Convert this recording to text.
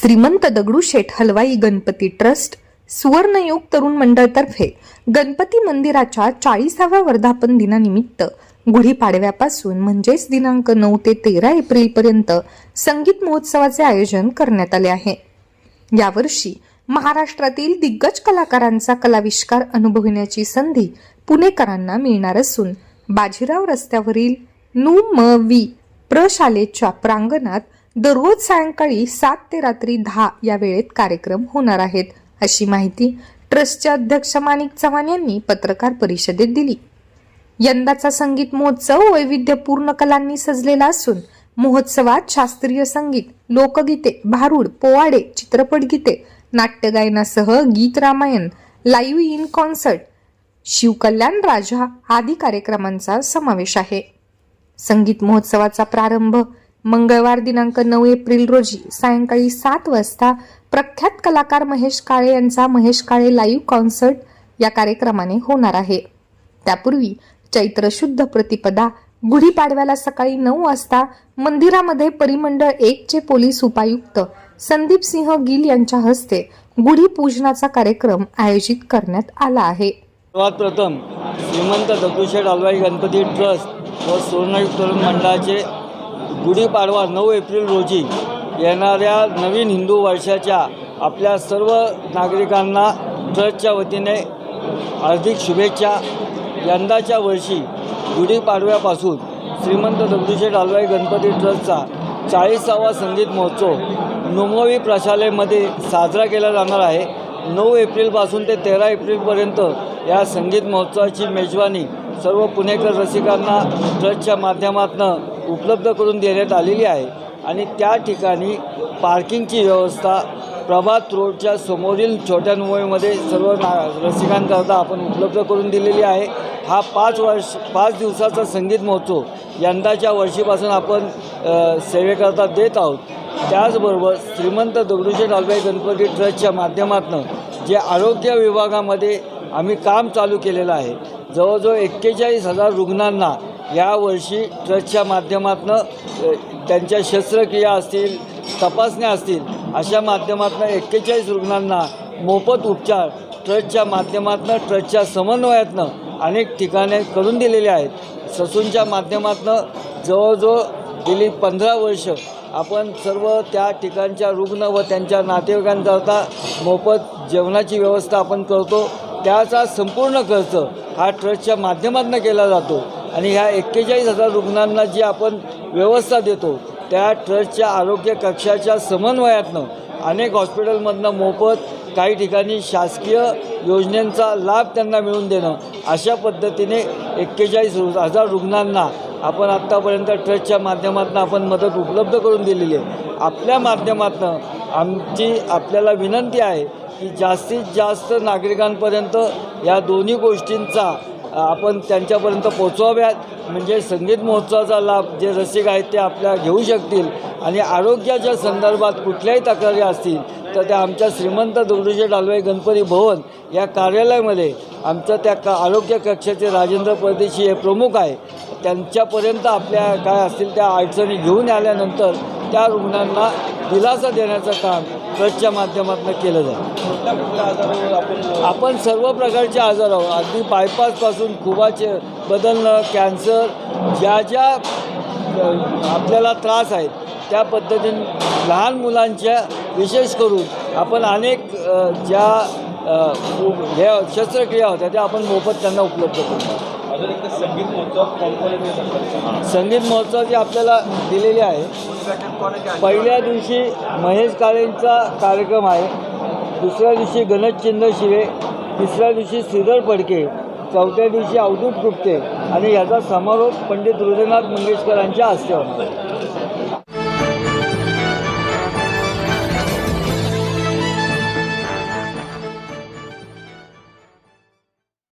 श्रीमंत दगडूशेठ हलवाई गणपती ट्रस्ट सुवर्णयोग तरुण मंडळतर्फे गणपती मंदिराच्या चाळीसाव्या वर्धापन दिनानिमित्त गुढीपाडव्यापासून म्हणजेच दिनांक नऊ ते तेरा एप्रिलपर्यंत संगीत महोत्सवाचे आयोजन करण्यात आले आहे. यावर्षी महाराष्ट्रातील दिग्गज कलाकारांचा कलाविष्कार अनुभवण्याची संधी पुणेकरांना मिळणार असून बाजीराव रस्त्यावरील नु म वी प्रशालेच्या प्रांगणात दररोज सायंकाळी सात ते रात्री दहा या वेळेत कार्यक्रम होणार आहेत अशी माहिती ट्रस्टचे अध्यक्ष माणिक चव्हाण यांनी पत्रकार परिषदेत दिली. यंदाचा संगीत महोत्सव वैविध्यपूर्ण कलांनी सजलेला असून महोत्सवात शास्त्रीय संगीत लोकगीते भारूड पोवाडे चित्रपट गीते नाट्यगायनासह Geet Ramayan live in concert Shivkalyan Raja आदी कार्यक्रमांचा समावेश आहे. संगीत महोत्सवाचा प्रारंभ मंगळवार दिनांक नऊ एप्रिल रोजी सायंकाळी सात वाजता प्रख्यात कलाकार महेश काळे यांचा महेश काळे लाईव्ह कॉन्सर्ट या कार्यक्रमाने होणार आहे. त्यापूर्वी चैत्र शुद्ध प्रतिपदा गुढीपाडव्याला सकाळी नऊ वाजता मंदिरामध्ये परिमंडळ एक चे पोलीस उपायुक्त संदीप सिंह गिल यांच्या हस्ते गुढी पूजनाचा कार्यक्रम आयोजित करण्यात आला आहे. सर्वात प्रथम श्रीमंत दगडूशेठ हलवाई गणपती ट्रस्ट व सुवर्णयुग तरुण मंडळाचे गुढीपाडवा नऊ एप्रिल रोजी येणाऱ्या नवीन हिंदू वर्षाच्या आपल्या सर्व नागरिकांना ट्रस्टच्या वतीने हार्दिक शुभेच्छा. यंदाच्या वर्षी गुढीपाडव्यापासून श्रीमंत दगडूशेठ हलवाई गणपती ट्रस्टचा चाळीसावा संगीत महोत्सव नुमोवी प्रशालेमध्ये साजरा केला जाणार आहे. नऊ एप्रिलपासून ते तेरा एप्रिलपर्यंत या संगीत महोत्सवाची मेजवानी सर्व पुणेकर रसिकांना ट्रस्टच्या माध्यमातून उपलब्ध करून देण्यात आलेली आहे. आणि त्या ठिकाणी पार्किंगची व्यवस्था प्रभात रोडच्या समोरील छोट्या मुंबईमध्ये सर्व ना रसिकांकरता आपण उपलब्ध करून दिलेली आहे. हा पाच वर्ष पाच दिवसाचा संगीत महोत्सव यंदाच्या वर्षीपासून आपण सेवेकरता देत आहोत. त्याचबरोबर श्रीमंत दगडूशेठ हलबाई गणपती ट्रस्टच्या माध्यमातून जे आरोग्य विभागामध्ये आम्ही काम चालू केलेलं आहे जवळजवळ एक्केचाळीस हजार रुग्णांना यावर्षी ट्रस्टच्या माध्यमातून त्यांच्या शस्त्रक्रिया असतील तपासण्या असतील अशा माध्यमातून एक्केचाळीस रुग्णांना मोफत उपचार ट्रस्टच्या माध्यमातून ट्रस्टच्या समन्वयातनं अनेक ठिकाणे करून दिलेले आहेत. ससूनच्या माध्यमातून जवळजवळ गेली पंधरा वर्ष आपण सर्व त्या ठिकाणच्या रुग्ण व त्यांच्या नातेवाईकांकरता मोफत जेवणाची व्यवस्था आपण करतो. त्याचा संपूर्ण खर्च हा ट्रस्टच्या माध्यमातून केला जातो. आणि ह्या एक्केचाळीस हजार रुग्णांना जी आपण व्यवस्था देतो त्या ट्रस्टच्या आरोग्य कक्षाच्या समन्वयातनं अनेक हॉस्पिटलमधनं मोफत काही ठिकाणी शासकीय योजनेचा लाभ त्यांना मिळवून देणं अशा पद्धतीने एक्केचाळीस हजार रुग्णांना आपण आत्तापर्यंत ट्रस्टच्या माध्यमातून आपण मदत उपलब्ध करून दिलेली आहे. आपल्या माध्यमातून आमची आपल्याला विनंती आहे की जास्तीत जास्त नागरिकांपर्यंत या दोन्ही गोष्टींचा आपण त्यांच्यापर्यंत पोचवाव्यात म्हणजे संगीत महोत्सवाचा लाभ जे रसिक आहेत ते आपल्या घेऊ शकतील. आणि आरोग्याच्या संदर्भात कुठल्याही तक्रारी असतील तर त्या आमच्या श्रीमंत दगडूशेठ डालवाई गणपती भवन या कार्यालयामध्ये आमचं त्या का आरोग्य कक्षाचे राजेंद्र परदेशी हे प्रमुख आहे. त्यांच्यापर्यंत आपल्या काय असतील त्या अडचणी घेऊन आल्यानंतर त्या रुग्णांना दिलासा देण्याचं काम ट्रस्टच्या माध्यमातून केलं जाईल आपण सर्व प्रकारचे आजार आहोत. अगदी बायपासपासून खुबाचे बदलणं कॅन्सर ज्या ज्या आपल्याला त्रास आहेत त्या पद्धतीने लहान मुलांच्या विशेष करून आपण अनेक ज्या हे शस्त्रक्रिया होत्या त्या आपण मोफत त्यांना उपलब्ध करतो संगीत महोत्सव कॉम्पोनेट महोत्सवाची आपल्याला दिलेली आहे पहिल्या दिवशी महेश काळेंचा कार्यक्रम आहे दुसऱ्या दिवशी गणेश शिवे तिसऱ्या दिवशी श्रीधर फडके चौथ्या दिवशी अवधूत गुप्ते आणि याचा समारोप पंडित हृदयनाथ मंगेशकरांच्या हस्ते होणार